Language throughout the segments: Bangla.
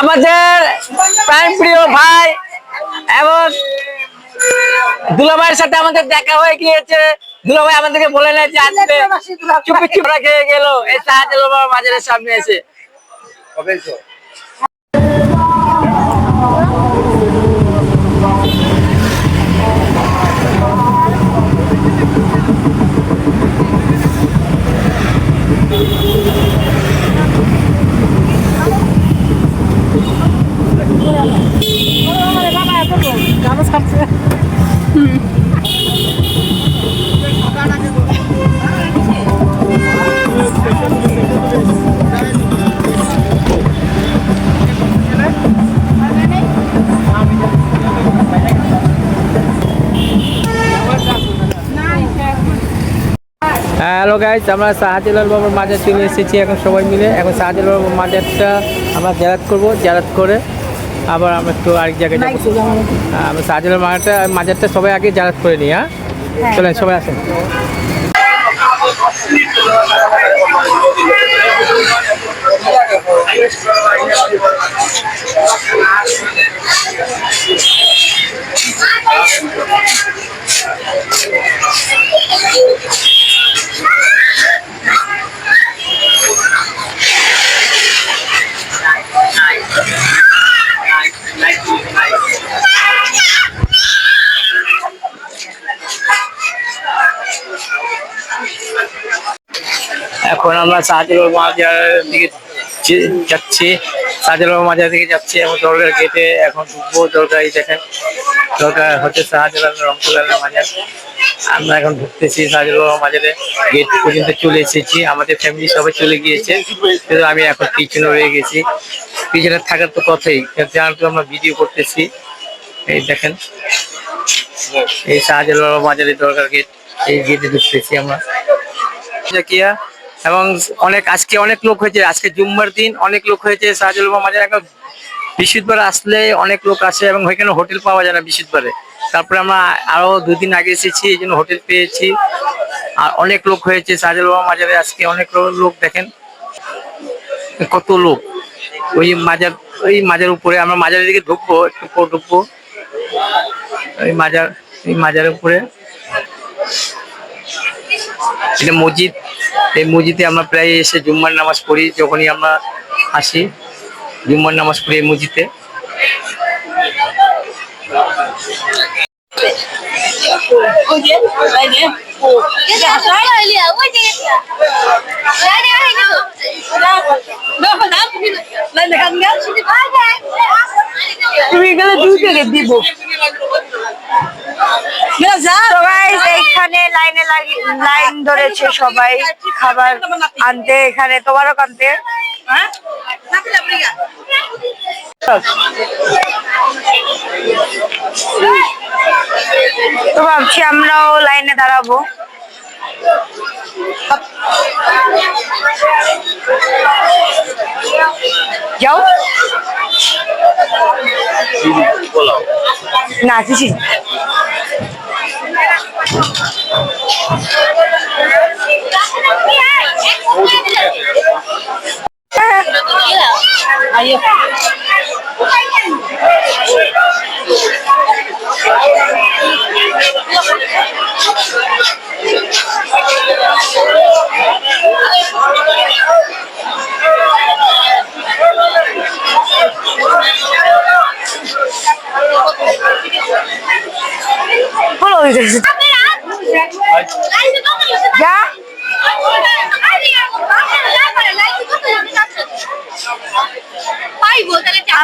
আমাদের প্রিয় ভাই এবং দুলাভাইয়ের সাথে আমাদের দেখা হয়ে গিয়েছে। দুলাভাই আমাদেরকে বলে নেয় যে আসবে চুপি খেয়ে গেল। এই সাহায্য বাজারের সামনে এসে? হ্যালো গাইজ আমরা শাহজালাল বাবার মাজার চলে এসেছি এখন সবাই মিলে। এখন শাহজালাল বাবার মাজারটা আমরা জেরাত করব জেরাত করে আবার আমরা একটু আরেক জায়গায় যাব। হ্যাঁ, আমরা শাহজালাল মাজারটা মাজারটা সবাই আগে জেরাত করে নিই হ্যাঁ? চলেন সবাই আসেন। এখন আমরা শাহজালাল মাজারের দিকে যাচ্ছি শাহজালাল মাজার দিকে যাচ্ছি এবং দরগার গেটে এখন ঢুকবো। এই দেখেন দরকার হচ্ছে শাহজালাল রহমতুল্লাহ মাজার আমরা এখন ঢুকতেছি শাহজালাল মাজারে গেট পর্যন্ত চলে এসেছি। আমাদের ফ্যামিলি সবাই চলে গিয়েছে। কিন্তু আমি এখন পিছনে রয়ে গেছি। পিছনে থাকার তো কথাই যেহেতু আমরা ভিডিও করতেছি। এই দেখেন, এই শাহজালাল মাজারের দরকার গেট এই গেটে ঢুকতেছি আমরা। জাকিয়া এবং অনেক, আজকে অনেক লোক হয়েছে, আজকে জুম্মার দিন অনেক লোক হয়েছে শাহজাল মাজার বৃহস্পতিবার আসলে অনেক লোক আসে এবং ওইখানে হোটেল পাওয়া যায় না বৃহস্পতিবারে তারপরে আমরা আরও দুদিন আগে এসেছি, এই জন্য হোটেল পেয়েছি। আর অনেক লোক হয়েছে শাহজাল মাজারে আজকে অনেক লোক দেখেন। কত লোক। ওই মাজার ওই মাজার উপরে আমরা মাজারের দিকে ঢুকবো, একটু পর ঢুকবো। ওই মাজার এই মাজারের উপরে। এটা মসজিদ। এই মসজিদে আমরা প্রায় এসে জুম্মার নামাজ পড়ি, যখনই আমরা আসি, জুম্মার নামাজ পড়ি এই মসজিদে। তুমি গেলে দুই প্যাকেট দিব সবাই এইখানে লাইনে ধরেছে সবাই খাবার আনতে এখানে তোমারও কানতে? তো ভাবছি আমরাও লাইনে দাঁড়াবো। যাও। না কিছু বলো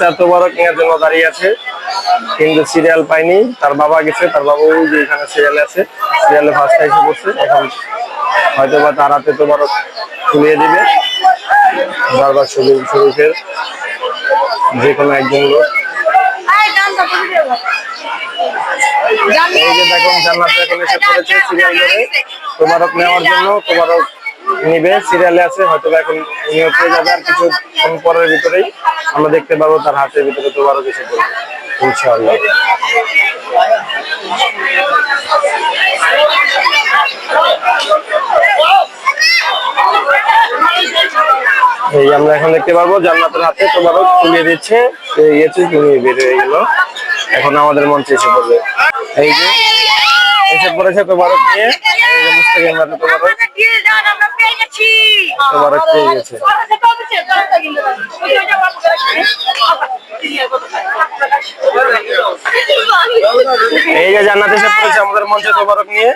ইফতার তোবারক নেওয়ার জন্য দাঁড়িয়ে আছে। কিন্তু সিরিয়াল পাইনি। তার বাবা গেছে, তার বাবা ওই যে এখানে সিরিয়ালে আছে। সিরিয়ালে ফার্স্ট এসে পড়ছে। এখন হয়তো বা তার হাতে তোবারক খুলিয়ে দিবে। বারবার শরীর শরীফের যে কোনো একজন লোক। পড়েছে সিরিয়াল নেওয়ার জন্য তোবারক নিবে সিরিয়ালে আছে হয়তো এখন নিয়োগ পেয়ে যাবে আর কিছু পরের ভিতরেই। আমরা দেখতে পাবো তার হাতের ভিতরে তোবারক এসে পড়বে ইনশাআল্লাহ। এই আমরা এখন দেখতে পারব জান্নাতের হাতে তোবারক তুলে দিচ্ছে হয়ে এখন আমাদের মঞ্চে এসে পড়বে। এই যে, এসে পড়েছে তোবারক নিয়ে মুস্তাকিম হাতে পেয়ে গেছে। এই যে জান্নাত এসে পড়েছে আমাদের মঞ্চে তোবারক নিয়ে।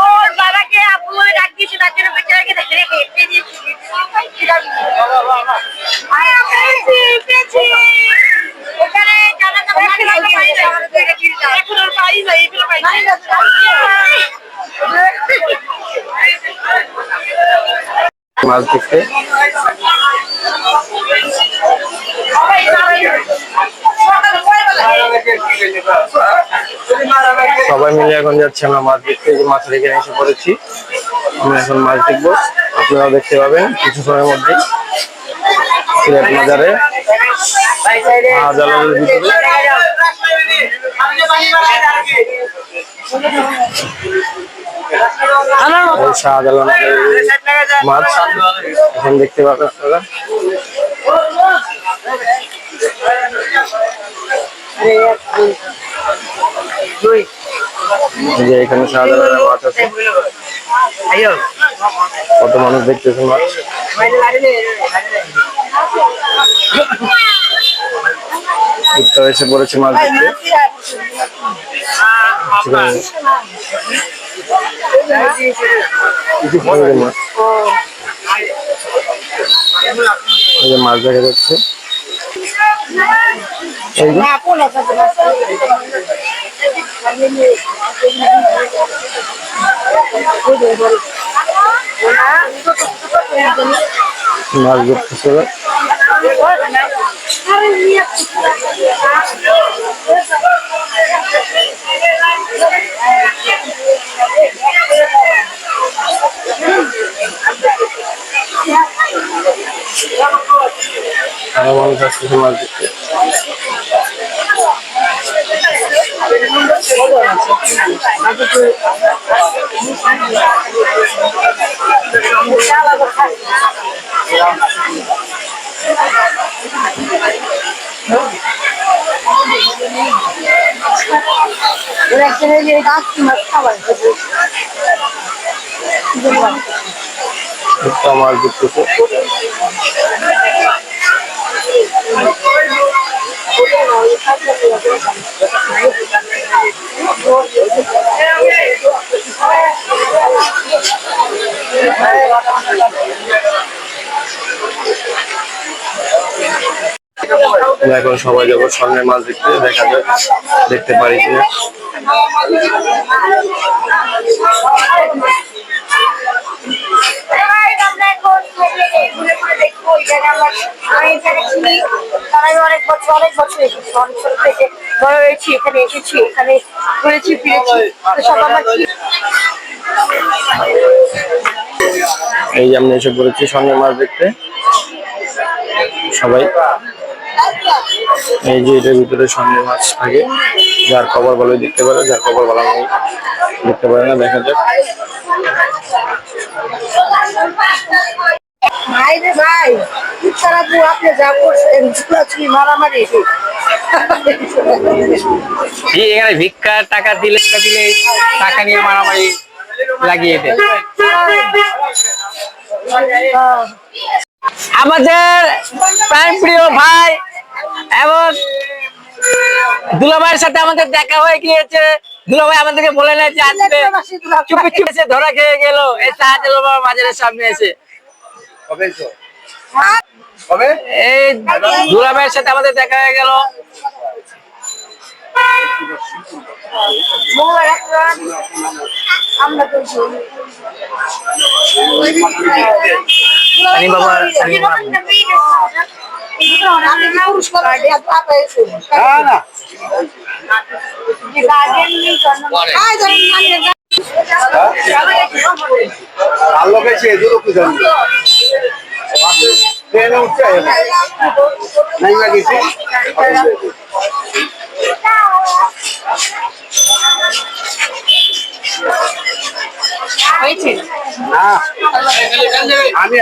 ওর বাবাকে আপু বলে ডাক দিয়েছে তার জন্য বেচারাকে দেখে হেঁটে দিয়েছি। আয় পেয়েছি পেয়েছি। এখানে জানাতে পারছি না এখন আর পাই না এগুলো পাই মাছ দেখতে সবাই মিলে এখন যাচ্ছি, আমরা মাছ দেখতে যে মাছ রেখে এসে পড়েছি। আমরা এখন মাছ দেখব। আপনারাও দেখতে পাবেন কিছু সময়ের মধ্যে। সিলেট বাজারে শাহজালালের ভিতরে। মাছ এখন দেখতে পাবেন আপনারা। যে এখানে শাহজালালের মাছ আছে। কত মানুষ দেখতেছে মাছ। এসে পড়েছে মাছ দেখতে। মাছ। এই যে মাছ দেখা যাচ্ছে। মাছ ওরা। আরও মানুষ আসতেছে মাছ দেখতে একটা মাছ দেখতেছে এখন সবাই যাব সামনে মাছ দেখতে দেখা যায় দেখতে পারি কিনা। আমি এখানে চিনি তার আগে অনেক বছর অনেক বছর এসেছি, অনেক ছোট থেকে বড় হয়েছি, এখানে এসেছি, এখানে ঘুরেছি, ফিরেছি। সব আমার এই যে আমরা এসে পড়েছি সামনে মাছ দেখতে। সবাই। এই যে এটার ভিতরে সামনে মাছ থাকে, যার খবর ভালো দেখতে পারে, যার খবর ভালো নেই দেখতে পারে না, দেখা যাক। ভাই রে ভাই আপনি যা করছেন মারামারি এখানে ভিক্ষার টাকা দিলে দিলে টাকা নিয়ে মারামারি লাগিয়ে দেয়। আমাদের প্রাণ প্রিয় ভাই এবং দুলাভাইয়ের সাথে আমাদের দেখা হয়ে গিয়েছে। দুলাভাই আমাদেরকে বলে না যে আসবে চুপি ধরা খেয়ে গেল। এই সাহায্য বাজারের সামনে এসে। হবে এই দুলাভাইয়ের সাথে আমাদের দেখা হয়ে গেল। না যে গার্ডিয়ান নেই আর লোক এসে এগুলো খুঁজান ট্রেনে উঠছে নাই বা গেছি হয়েছে? না। আমি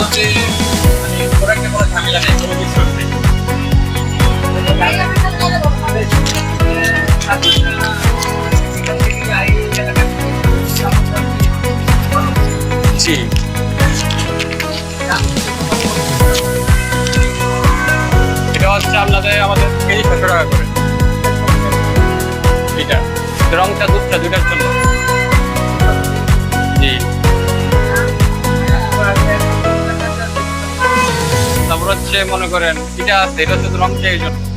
নেই? জি। এটা হচ্ছে আমাদের টাকা করে। এটা। রংটা দুধটা দুটার জন্য। হচ্ছে মনে করেন এটা আছে এটা হচ্ছে রং এই জন্য।